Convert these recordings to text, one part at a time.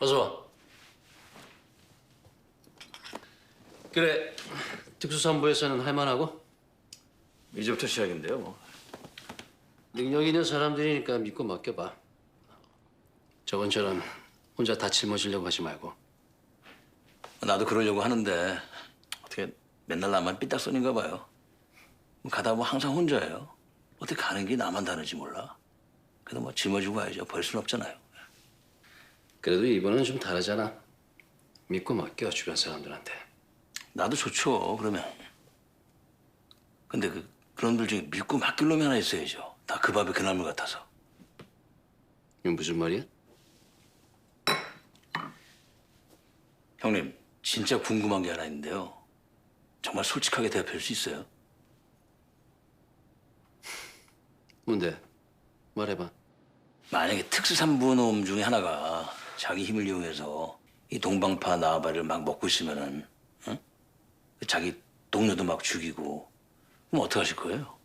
어서 와. 그래, 특수산부에서는 할만하고 이제부터 시작인데요. 뭐. 능력 있는 사람들이니까 믿고 맡겨봐. 저번처럼 혼자 다 짊어지려고 하지 말고. 나도 그러려고 하는데 어떻게 맨날 나만 삐딱선인가 봐요. 뭐 가다 보면 항상 혼자예요. 어떻게 가는 게 나만 다른지 몰라. 그래도 뭐 짊어지고 가야죠. 벌 순 없잖아요. 그래도 이번은 좀 다르잖아. 믿고 맡겨 주변 사람들한테. 나도 좋죠. 그러면. 근데 그 그런 들 중에 믿고 맡길 놈이 하나 있어야죠. 다 그 밥에 그나물 같아서. 이건 무슨 말이야? 형님, 진짜 궁금한 게 하나 있는데요. 정말 솔직하게 대답할 수 있어요? 뭔데? 말해봐. 만약에 특수산부놈 중에 하나가 자기 힘을 이용해서 이 동방파 나와바리를 막 먹고 있으면은 응? 자기 동료도 막 죽이고 그럼 어떻게 하실 거예요?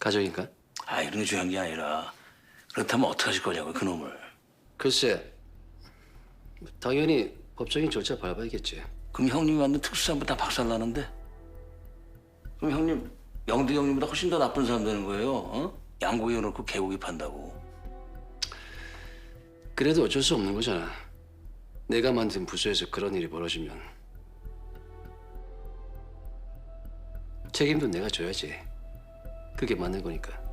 가족인가? 아 이런 게 중요한 게 아니라 그렇다면 어떻게 하실 거냐고요 그놈을 글쎄, 당연히 법적인 절차 밟아야겠지. 그럼 형님이 만든 특수산부 다 박살나는데 그럼 형님 영대 형님보다 훨씬 더 나쁜 사람 되는 거예요 어? 양고기 넣고 개고기 판다고 그래도 어쩔 수 없는 거잖아. 내가 만든 부서에서 그런 일이 벌어지면 책임도 내가 져야지. 그게 맞는 거니까.